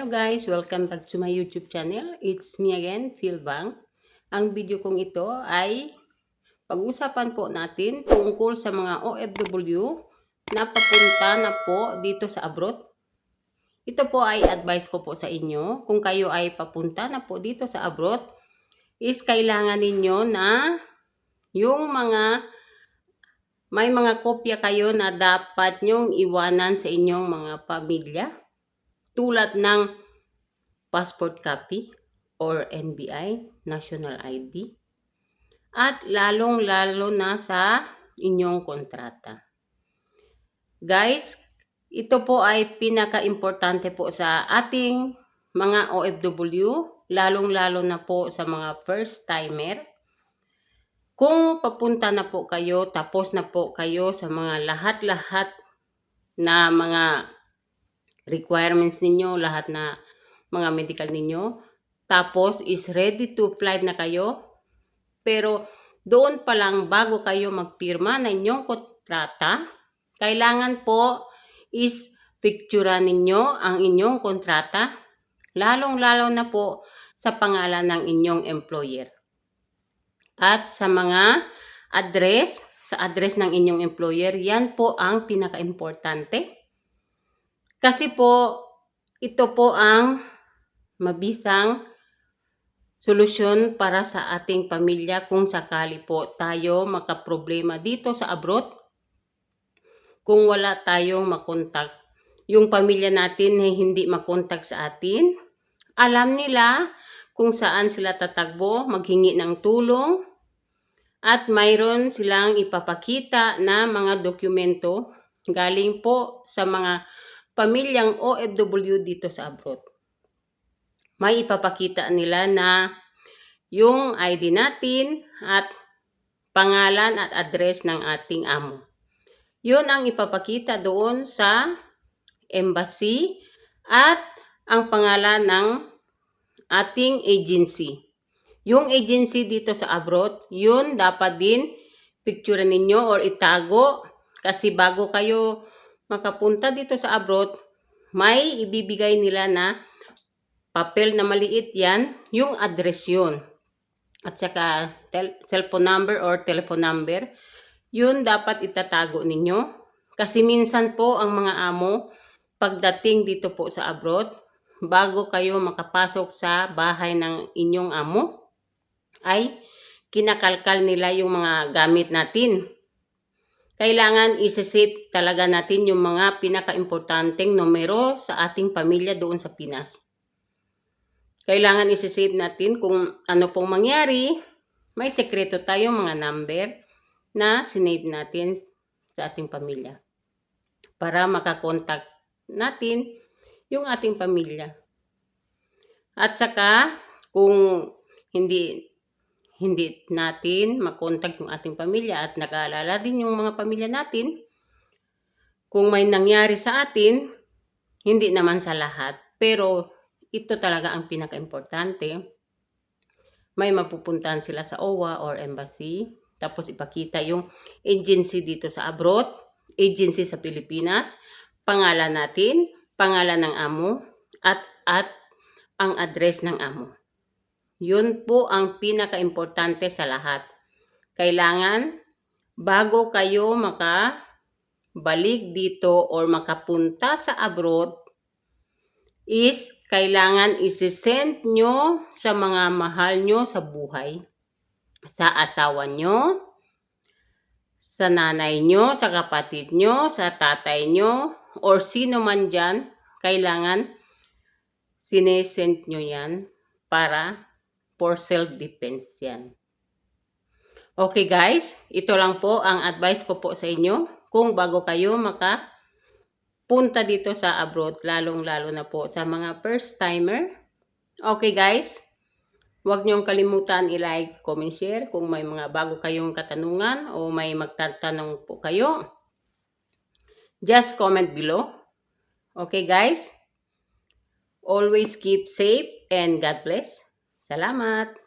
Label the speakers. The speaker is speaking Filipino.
Speaker 1: Hello guys, welcome back to my YouTube channel. It's me again, Phil Bang. Ang video kong ito ay pag-usapan po natin tungkol sa mga OFW na papunta na po dito sa abroad. Ito po ay advice ko po sa inyo. Kung kayo ay papunta na po dito sa abroad, is kailangan ninyo na yung mga may mga kopya kayo na dapat nyong iwanan sa inyong mga pamilya tulad ng passport copy or NBI, National ID, at lalong-lalo na sa inyong kontrata. Guys, ito po ay pinaka-importante po sa ating mga OFW, lalong-lalo na po sa mga first-timer. Kung papunta na po kayo, tapos na po kayo sa mga lahat-lahat na mga requirements ninyo, lahat na mga medical ninyo. Tapos is ready to fly na kayo. Pero doon pa lang bago kayo magpirma na inyong kontrata, kailangan po is picturean ninyo ang inyong kontrata, lalong-lalo na po sa pangalan ng inyong employer. At sa mga address, sa address ng inyong employer, yan po ang pinaka-importante. Kasi po, ito po ang mabisang solusyon para sa ating pamilya kung sakali po tayo makaproblema dito sa abroad. Kung wala tayong makontak, yung pamilya natin ay hindi makontak sa atin, alam nila kung saan sila tatagbo, maghingi ng tulong, at mayroon silang ipapakita na mga dokumento galing po sa mga pamilyang OFW dito sa abroad. May ipapakita nila na yung ID natin at pangalan at address ng ating amo. Yun ang ipapakita doon sa embassy at ang pangalan ng ating agency. Yung agency dito sa abroad, yun dapat din picture ninyo or itago kasi bago kayo makapunta dito sa abroad, may ibibigay nila na papel na maliit yan, yung address yun. At saka cellphone number or telephone number, yun dapat itatago ninyo. Kasi minsan po ang mga amo, pagdating dito po sa abroad, bago kayo makapasok sa bahay ng inyong amo, ay kinakalkal nila yung mga gamit natin. Kailangan isisip talaga natin yung mga pinaka-importanteng numero sa ating pamilya doon sa Pinas. Kailangan isisip natin kung ano pong mangyari. May sekreto tayo mga number na sinave natin sa ating pamilya. Para makakontak natin yung ating pamilya. At saka, kung hindi hindi natin makontak yung ating pamilya at nag-aalala din yung mga pamilya natin, kung may nangyari sa atin, hindi naman sa lahat, pero ito talaga ang pinaka-importante. May mapupuntahan sila sa OWA or embassy, tapos ipakita yung agency dito sa abroad, agency sa Pilipinas, pangalan natin, pangalan ng amo, at, at ang address ng amo. Yun po ang pinaka-importante sa lahat. Kailangan, bago kayo makabalik dito or makapunta sa abroad, is kailangan isisend nyo sa mga mahal nyo sa buhay. Sa asawa nyo, sa nanay nyo, sa kapatid nyo, sa tatay nyo, or sino man dyan, kailangan sinesend nyo yan para for self-defense yan. Okay guys, ito lang po ang advice ko po sa inyo kung bago kayo maka punta dito sa abroad, lalong-lalo na po sa mga first-timer. Okay guys, huwag niyong kalimutan i-like, comment, share kung may mga bago kayong katanungan o may magtatanong po kayo. Just comment below. Okay guys, always keep safe and God bless. Salamat!